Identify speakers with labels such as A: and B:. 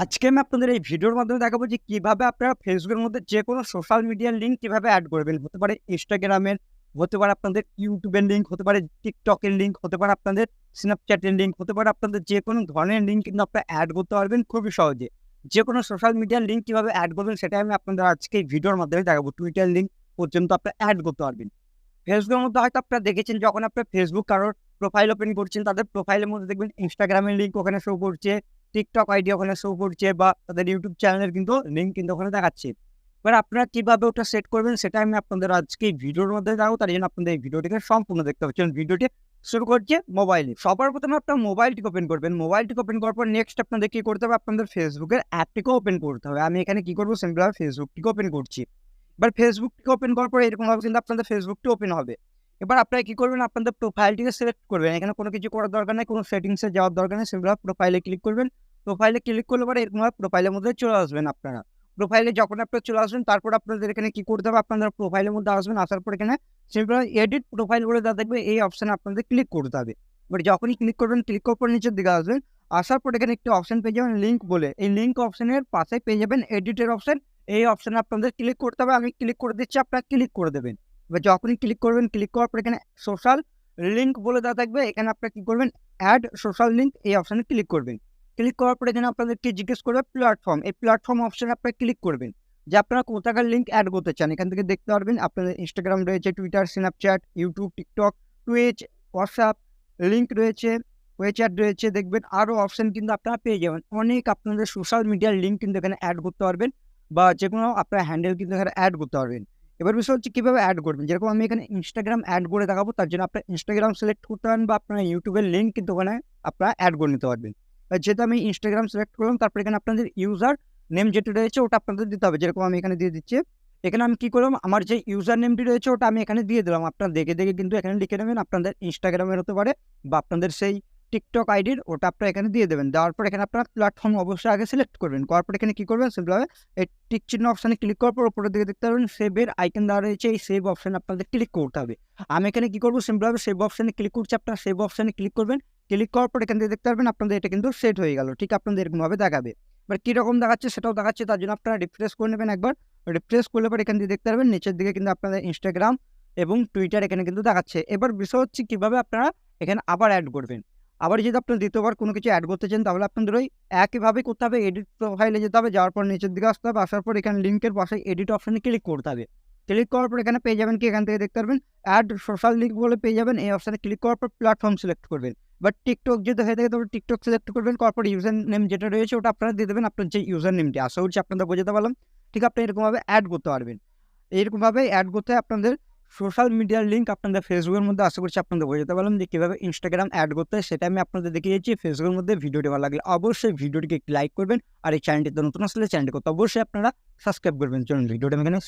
A: আজকে আমি আপনাদের এই ভিডিওর মাধ্যমে দেখাবো যে কীভাবে আপনারা ফেসবুকের মধ্যে যে কোনো সোশ্যাল মিডিয়ার লিঙ্ক কীভাবে অ্যাড করবেন। হতে পারে ইনস্টাগ্রামের হতে পারে আপনাদের ইউটিউবের লিঙ্ক হতে পারে টিকটকের লিঙ্ক হতে পারে আপনাদের স্ন্যাপচ্যাটের লিঙ্ক হতে পারে আপনাদের যে কোনো ধরনের লিঙ্ক কিন্তু আপনারা অ্যাড করতে পারবেন খুবই সহজে। যে কোনো সোশ্যাল মিডিয়ার লিঙ্ক কীভাবে অ্যাড করবেন সেটা আমি আপনাদের আজকে এই ভিডিওর মাধ্যমে দেখাবো। টুইটার লিঙ্ক পর্যন্ত আপনারা অ্যাড করতে পারবেন। ফেসবুকের মধ্যে হয়তো আপনারা দেখেছেন যখন আপনার ফেসবুক কারোর প্রোফাইল ওপেন করছেন, তাদের প্রোফাইলের মধ্যে দেখবেন ইনস্টাগ্রামের লিঙ্ক ওখানে শো করছে। টিকটক আইডি ওখানে শো করছে বা তাদের ইউটিউব চ্যানেলের কিন্তু লিঙ্ক কিন্তু ওখানে দেখাচ্ছে। এবার আপনারা কীভাবে ওটা সেট করবেন সেটা আমি আপনাদের আজকে এই ভিডিওর মধ্যে দেখাবো তার জন্য আপনাদের এই ভিডিওটিকে সম্পূর্ণ দেখতে পাচ্ছেন ভিডিওটি শুরু করছে মোবাইলে সবার প্রথমে আপনার মোবাইলটিকে ওপেন করবেন। মোবাইলটিকে ওপেন করার পর নেক্সট আপনাদের কি করতে হবে? আপনাদের ফেসবুকের অ্যাপটিকে ওপেন করতে হবে। আমি এখানে কি করব? সিম্পলভাবে ফেসবুকটিকে ওপেন করছি। এবার ফেসবুকটিকে ওপেন করার পর এরকমভাবে কিন্তু আপনাদের ফেসবুকটি ওপেন হবে। এবার আপনারা কি করবেন? আপনাদের প্রোফাইলটিকে সিলেক্ট করবেন। এখানে কোনো কিছু করার দরকার নেই, কোনো সেটিংসে যাওয়ার দরকার নেই, সেগুলো প্রোফাইলে ক্লিক করবেন। প্রোফাইলে ক্লিক করলে পরে এরকমভাবে প্রোফাইলের মধ্যে চলে আসবেন আপনারা। প্রোফাইলে যখন আপনারা চলে আসবেন, তারপর আপনাদের এখানে কি করতে হবে? আপনাদের প্রোফাইলের মধ্যে আসবেন, আসার পর এখানে সিম্পল এডিট প্রোফাইল বলে যা দেখবে, এই অপশানে আপনাদের ক্লিক করতে হবে। এবার যখনই ক্লিক করবেন ক্লিক করার পর নিচের দিকে আসবেন। আসার পর এখানে একটি অপশন পেয়ে যাবেন লিঙ্ক বলে। এই লিঙ্ক অপশানের পাশে পেয়ে যাবেন এডিটের অপশন এই অপশানে আপনাদের ক্লিক করতে হবে। আমি ক্লিক করে দিচ্ছি, আপনারা ক্লিক করে দেবেন। এবার যখনই ক্লিক করবেন ক্লিক করার পর এখানে সোশ্যাল লিঙ্ক বলে দেওয়া থাকবে। এখানে আপনারা কী করবেন? অ্যাড সোশ্যাল লিঙ্ক এই অপশানে ক্লিক করবেন। ক্লিক করার পর এখানে আপনাদেরকে জিজ্ঞেস করবে প্ল্যাটফর্ম এই প্ল্যাটফর্ম অপশানে আপনারা ক্লিক করবেন। যে আপনারা কোথাকার লিঙ্ক অ্যাড করতে চান, এখান থেকে দেখতে পারবেন আপনাদের ইনস্টাগ্রাম রয়েছে Twitter Snapchat YouTube TikTok Twitch WhatsApp link রয়েছে ওয়েচ্যাট রয়েছে, দেখবেন আরও অপশান কিন্তু আপনারা পেয়ে যাবেন। অনেক আপনাদের সোশ্যাল মিডিয়ার লিঙ্ক কিন্তু এখানে অ্যাড করতে পারবেন বা যে কোনো আপনার হ্যান্ডেল কিন্তু এখানে অ্যাড করতে পারবেন। এবার বিষয় হচ্ছে কীভাবে অ্যাড করবেন? যেরকম আমি এখানে ইনস্টাগ্রাম অ্যাড করে দেখাবো, তার জন্য আপনার ইনস্টাগ্রাম সিলেক্ট করতে পারেন বা আপনার ইউটিউবের লিঙ্ক কিন্তু ওখানে আপনারা অ্যাড করে নিতে পারবেন। যেহেতু আমি ইনস্টাগ্রাম সিলেক্ট করলাম, তারপরে এখানে আপনাদের ইউজার নেম যেটা রয়েছে ওটা আপনাদের দিতে হবে। যেরকম আমি এখানে দিয়ে দিচ্ছি, এখানে আমি কী করলাম? আমার যে ইউজার নেমটি রয়েছে ওটা আমি এখানে দিয়ে দিলাম। আপনারা দেখে দেখে কিন্তু এখানে লিখে নেবেন, আপনাদের ইনস্টাগ্রামের হতে পারে বা আপনাদের সেই টিকটক আইডির ওটা আপনারা এখানে দিয়ে দেবেন। দেওয়ার পর এখানে আপনারা প্ল্যাটফর্ম অবশ্যই আগে সিলেক্ট করবেন। করার পর এখানে কী করবেন? সিম্পলভাবে এই টিক চিহ্ন অপশানে ক্লিক করার পর উপরের দিকে দেখতে পারবেন সেভের আইকন দেওয়া রয়েছে। এই সেভ অপশানে আপনাদের ক্লিক করতে হবে। আমি এখানে কী করব? সিম্পলভাবে সেভ অপশানে ক্লিক করছি, আপনারা সেভ অপশানে ক্লিক করবেন। ক্লিক করার পর এখান থেকে দেখতে পারবেন, আপনাদের এটা কিন্তু সেট হয়ে গেল। ঠিক আপনাদের এরকমভাবে দেখাবে। এবার কীরকম দেখাচ্ছে সেটাও দেখাচ্ছে, তার জন্য আপনারা রিফ্রেশ করে নেবেন একবার। রিফ্রেশ করলে পর এখান থেকে দেখতে পারবেন, নিচের দিকে কিন্তু আপনাদের ইনস্টাগ্রাম এবং টুইটার এখানে কিন্তু দেখাচ্ছে। এবার বিষয় হচ্ছে কীভাবে আপনারা এখানে আবার অ্যাড করবেন। আবার যদি আপনার দ্বিতীয়বার কোনো কিছু অ্যাড করতে চান, তাহলে আপনাদের ওই একইভাবে করতে হবে এডিট প্রোফাইলে যেতে হবে, যাওয়ার পর নিচের দিকে আসতে হবে, আসার পর এখানে লিঙ্কের পাশে এডিট অপশানে ক্লিক করতে হবে। ক্লিক করার পর এখানে পেয়ে যাবেন কি? এখান থেকে দেখতে পারবেন অ্যাড সোশ্যাল লিঙ্ক বলে পেয়ে যাবেন, এই অপশানে ক্লিক করার পর প্ল্যাটফর্ম সিলেক্ট করবেন। বাট টিকটক যদি হয়ে থাকে তবে টিকটক সিলেক্ট করবেন, করার পর ইউজার নেম যেটা রয়েছে, ওটা আপনারা দিয়ে দেবেন, আপনার যে ইউজার নেমটি আশা করছি আপনাদের বোঝাতে পারলাম। ঠিক আপনি এরকমভাবে অ্যাড করতে পারবেন। এইরকমভাবে অ্যাড করতে আপনাদের সোশ্যাল মিডিয়ার লিঙ্ক আপনাদের ফেসবুকের মধ্যে, আশা করছি আপনাদের বোঝাতে পারলাম যে কীভাবে ইনস্টাগ্রাম অ্যাড করতে হয় সেটা আমি আপনাদের দেখে দেখিয়েছি ফেসবুকের মধ্যে ভিডিওটি ভালো লাগলে অবশ্যই ভিডিওটিকে লাইক করবেন। আর এই চ্যানেলটিতে নতুন আসলে চ্যানেলটি করতে অবশ্যই আপনারা সাবস্ক্রাইব করবেন। চলুন ভিডিওটা আমি এখানে